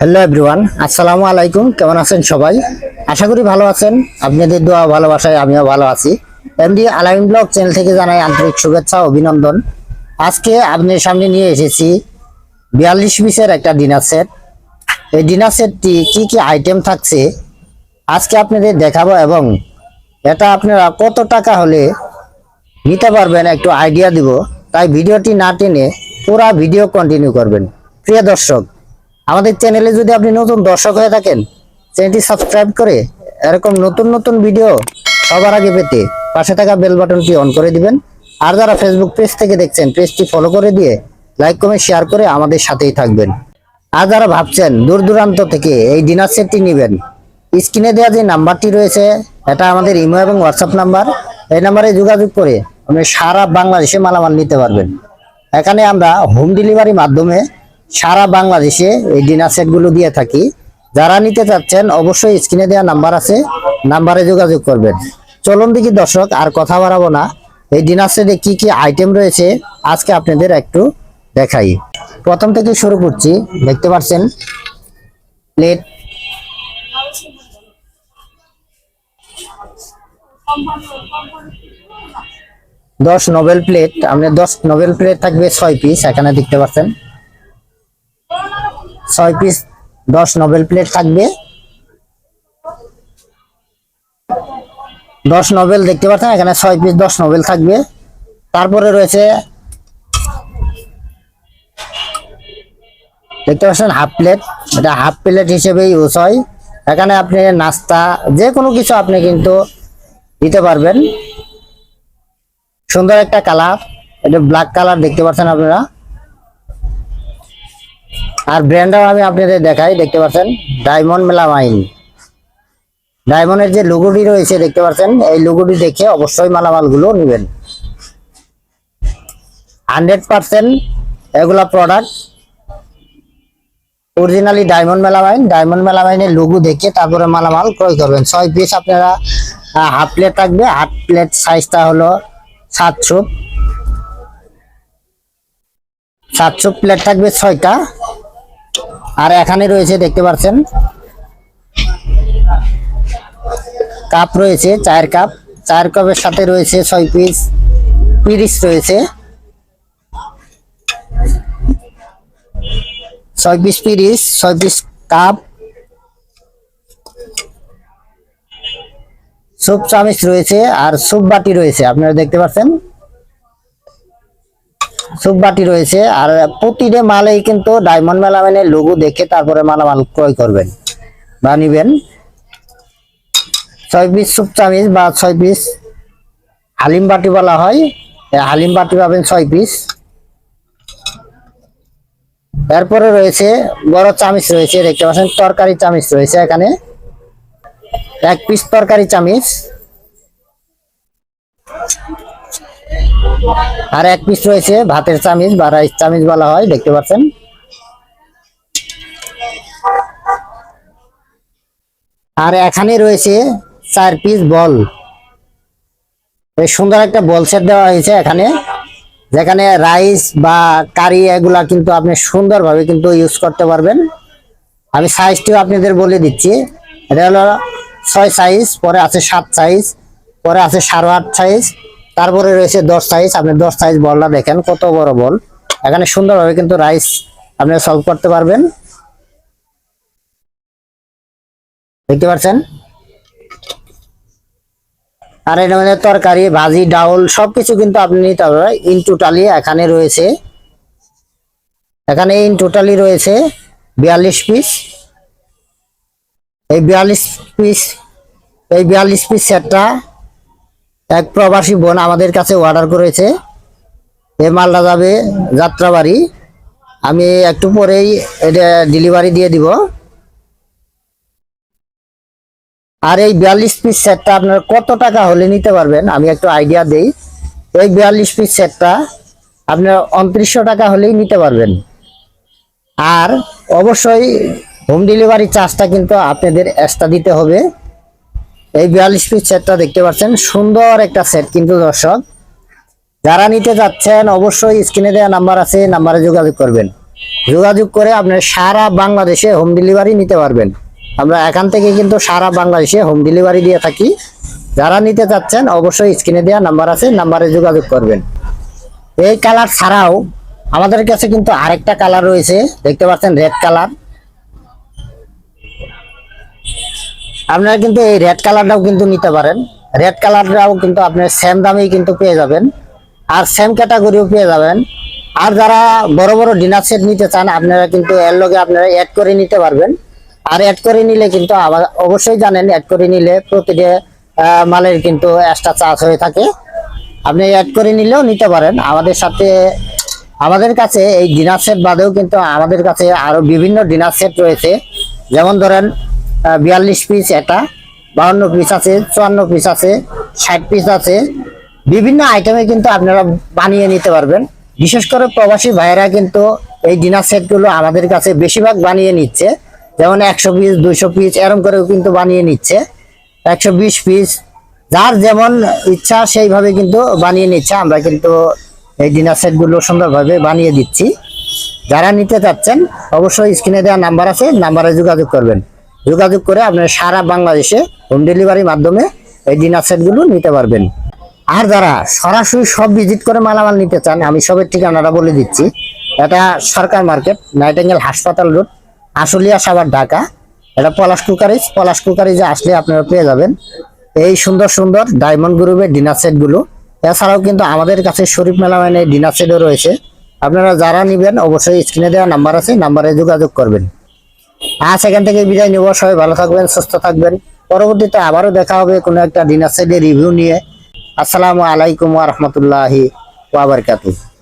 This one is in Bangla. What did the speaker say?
হ্যালো এভরিওয়ান আসসালামু আলাইকুম কেমন আছেন সবাই? আশা করি ভালো আছেন। আপনাদের দোয়া ভালোবাসায় আমিও ভালো আছি। এমডি আলাইন ব্লগ চ্যানেল থেকে জানাই আন্তরিক শুভেচ্ছা অভিনন্দন। আজকে আপনাদের সামনে নিয়ে এসেছি বিয়াল্লিশ পিসের একটা ডিনার সেট। এই ডিনার সেটটি কি কি আইটেম থাকছে, আজকে আপনাদের দেখাবো এবং এটা আপনারা কত টাকা হলে নিতে পারবেন একটু আইডিয়া দিব। তাই ভিডিওটি না টেনে পুরা ভিডিও কন্টিনিউ করবেন। প্রিয় দর্শক আমাদের চ্যানেলে যদি আপনি নতুন দর্শক হয়ে থাকেন চ্যানেলটি সাবস্ক্রাইব করে এরকম নতুন নতুন ভিডিও সবার আগে পেতে পাশে থাকা বেল বাটনটি অন করে দিবেন। আর যারা ফেসবুক পেজ থেকে দেখছেন পেজটি ফলো করে দিয়ে লাইক কমেন্ট শেয়ার করে আমাদের সাথেই থাকবেন। আর যারা ভাবছেন দূর দূরান্ত থেকে এই ডিনার সেটটি নেবেন স্ক্রিনে দেওয়া যে নাম্বারটি রয়েছে, এটা আমাদের ইমো এবং হোয়াটসঅ্যাপ নাম্বার এই নাম্বারে যোগাযোগ করে আপনি সারা বাংলাদেশে মালামাল নিতে পারবেন। এখানে আমরা হোম ডেলিভারি মাধ্যমে সারা বাংলাদেশে এই ডিনার সেটগুলো দিয়ে থাকি। যারা নিতে চাচ্ছেন, অবশ্যই স্ক্রিনে দেওয়া নাম্বার আছে, নাম্বারে যোগাযোগ করবেন। চলুন দেখি দর্শক, আর কথা বাড়াবো না। এই ডিনার সেটে কি কি আইটেম রয়েছে, আজকে আপনাদের একটু দেখাই। প্রথম থেকে শুরু করছি, দেখতে পাচ্ছেন, প্লেট। দশ নোবেল প্লেট আপনি দশ নোবেল প্লেট থাকবে ছয় পিস এখানে দেখতে পাচ্ছেন। ছয় পিস দশ নোবেল প্লেট থাকবে। দশ নোবেল দেখতে পাচ্ছেন, এখানে ছয় পিস দশ নোবেল থাকবে। তারপরে রয়েছে দেখতে পাচ্ছেন হাফ প্লেট এটা হাফ প্লেট হিসেবে ইউজ হয়। এখানে আপনি নাস্তা, যে কোনো কিছু আপনি কিন্তু দিতে পারবেন। সুন্দর একটা কালার এটা ব্ল্যাক কালার দেখতে পাচ্ছেন আপনারা। আর ব্র্যান্ডও আমি আপনাদের দেখাই, দেখতে পাচ্ছেন ডায়মন্ড মেলা মেলামাইন ডায়মন্ডের যে লোগোটি রয়েছে, দেখতে পাচ্ছেন এই লোগোটি দেখে অবশ্যই মালামালগুলো নেবেন। হান্ড্রেড পার্সেন্ট এগুলা প্রোডাক্ট অরিজিনালি ডায়মন্ড মেলা মেলামাইন ডায়মন্ড মেলামাইনের লোগো দেখে তারপরে মালামাল ক্রয় করবেন। ছয় পিস আপনারা হাফ প্লেট থাকবে। হাফ প্লেট সাইজটা হলো সাতশো। সাতশো প্লেট থাকবে ছয়টা। আর এখানে রয়েছে, দেখতে পাচ্ছেন, কাপ রয়েছে, চায়ের কাপ। চায়ের কাপের সাথে রয়েছে ছয় পিস পিরিস রয়েছে। ছয় পিস পিরিস ছয় পিস কাপ। সুপ চামিচ রয়েছে আর সুপ বাটি রয়েছে, আপনারা দেখতে পাচ্ছেন। সুপ বাটি রয়েছে আর প্রতিটা মালেই কিন্তু ডায়মন্ড মেলামাইনের লোগো দেখে তারপরে মালামাল ক্রয় করবেন। বা নিবেন। ছয় পিস সুপ চামিচ বা ছয় পিস হালিম বাটি বলা হয়। হালিম বাটি পাবেন ছয় পিস এরপরে রয়েছে বড় চামিচ রয়েছে, দেখতে পাচ্ছেন তরকারি চামিচ রয়েছে এখানে। এক পিস তরকারি চামিচ। আর এক পিস রয়েছে ভাতের চামিচ বা রাইস চামিচ বলা হয়, দেখতে পাচ্ছেন। আর এখানে রয়েছে চার পিস বল। সুন্দর একটা বল সেট দেওয়া হয়েছে এখানে, যেখানে রাইস বা কারি এগুলা কিন্তু আপনি সুন্দরভাবে কিন্তু ইউজ করতে পারবেন। আমি সাইজটিও আপনাদের বলে দিচ্ছি। এটা হলো ছয় সাইজ পরে আছে সাত সাইজ পরে আছে সাড়ে আট সাইজ তারপরে রয়েছে দশ সাইজ আপনি দশ সাইজ বলটা দেখেন, কত বড় বল। এখানে সুন্দরভাবে কিন্তু রাইস আপনি সলভ করতে পারবেন। দেখতে পাচ্ছেন? আর এর মধ্যে তরকারি, ভাজি, ডাউল, সবকিছু কিন্তু আপনি নিতে পারবেন ইন টোটালি এখানে রয়েছে। এখানে ইন টোটালি রয়েছে বিয়াল্লিশ পিস এই বিয়াল্লিশ পিস এই বিয়াল্লিশ পিস সেটটা এক প্রবাসী বোন আমাদের কাছে অর্ডার করেছে। এই মালদা যাবে যাত্রাবাড়ি। আমি একটু পরেই এটা ডেলিভারি দিয়ে দিব। আর এই বিয়াল্লিশ পিস সেটটা আপনার কত টাকা হলে নিতে পারবেন? আমি একটু আইডিয়া দেই। এই বিয়াল্লিশ পিস সেটটা আপনার উনত্রিশশো টাকা হলেই নিতে পারবেন। আর অবশ্যই হোম ডেলিভারি চার্জটা কিন্তু আপনাদের এক্সট্রা দিতে হবে। এই বিয়াল্লিশ পিস সেটটা দেখতে পাচ্ছেন। সুন্দর একটা সেট কিন্তু দর্শক। যারা নিতে যাচ্ছেন, অবশ্যই স্ক্রিনে দেওয়া নাম্বার আছে নাম্বারে যোগাযোগ করবেন। যোগাযোগ করে আপনার সারা বাংলাদেশে হোম ডেলিভারি নিতে পারবেন। আমরা এখান থেকে কিন্তু সারা বাংলাদেশে হোম ডেলিভারি দিয়ে থাকি। যারা নিতে চাচ্ছেন অবশ্যই স্ক্রিনে দেওয়া নাম্বার আছে নাম্বারে যোগাযোগ করবেন। এই কালার ছাড়াও আমাদের কাছে কিন্তু আরেকটা কালার রয়েছে। দেখতে পাচ্ছেন রেড কালার আপনারা কিন্তু এই রেড কালারটাও কিন্তু নিতে পারেন। রেড কালারটাও কিন্তু আপনার সেম দামেই কিন্তু পেয়ে যাবেন। আর সেম ক্যাটাগরিও পেয়ে যাবেন। আর যারা বড় বড় ডিনার সেট নিতে চান, আপনারা কিন্তু এর লগে আপনারা অ্যাড করে নিতে পারবেন। আর অ্যাড করে নিলে কিন্তু অবশ্যই জানেন অ্যাড করে নিলে প্রতিটা মালের কিন্তু এক্সট্রা চার্জ হয়ে থাকে। আপনি অ্যাড করে নিলেও নিতে পারেন। আমাদের সাথে, আমাদের কাছে এই ডিনার সেট বাদেও কিন্তু আমাদের কাছে আরও বিভিন্ন ডিনার সেট রয়েছে। যেমন ধরেন বিয়াল্লিশ পিস এটা, বাউন্ন পিস আছে, চুয়ান্ন পিস আছে, ষাট পিস আছে। বিভিন্ন আইটেমে কিন্তু আপনারা বানিয়ে নিতে পারবেন। বিশেষ করে প্রবাসী ভাইয়েরা কিন্তু এই ডিনার সেটগুলো আমাদের কাছে বেশিরভাগ বানিয়ে নিচ্ছে। যেমন একশো পিস দুইশো পিস এরম করেও কিন্তু বানিয়ে নিচ্ছে। একশো বিশ পিস যার যেমন ইচ্ছা সেইভাবে কিন্তু বানিয়ে নিচ্ছে। আমরা কিন্তু এই ডিনার সেটগুলো সুন্দরভাবে বানিয়ে দিচ্ছি। যারা নিতে চাচ্ছেন, অবশ্যই স্ক্রিনে দেওয়া নাম্বার আছে, নাম্বারে যোগাযোগ করবেন। যোগাযোগ করে আপনার সারা বাংলাদেশে হোম ডেলিভারির মাধ্যমে এই ডিনার সেটগুলো নিতে পারবেন। আর যারা সরাসরি সব ভিজিট করে মালামাল নিতে চান, আমি সবের ঠিকানাটা বলে দিচ্ছি। এটা সরকার মার্কেট নাইটেঙ্গেল হাসপাতাল রোড, আশুলিয়া সাবার ঢাকা। এটা পলাশ কুকারিজ, পলাশ কুকারিজে আসলে আপনারা পেয়ে যাবেন। এই সুন্দর সুন্দর ডায়মন্ড গ্রুপের ডিনার সেটগুলো। এছাড়াও কিন্তু আমাদের কাছে শরীফ মেলামাইনের ডিনার সেটও রয়েছে। আপনারা যারা নিবেন, অবশ্যই স্ক্রিনে দেওয়া নাম্বার আছে নাম্বারে যোগাযোগ করবেন। আজ এখান থেকে বিদায় নিব। সবাই ভালো থাকবেন, সুস্থ থাকবেন। পরবর্তীতে আবারও দেখা হবে কোনো একটা ডিনার সেটের রিভিউ নিয়ে। আসসালামু আলাইকুম ওয়া রাহমাতুল্লাহি ওয়া বারাকাতুহু।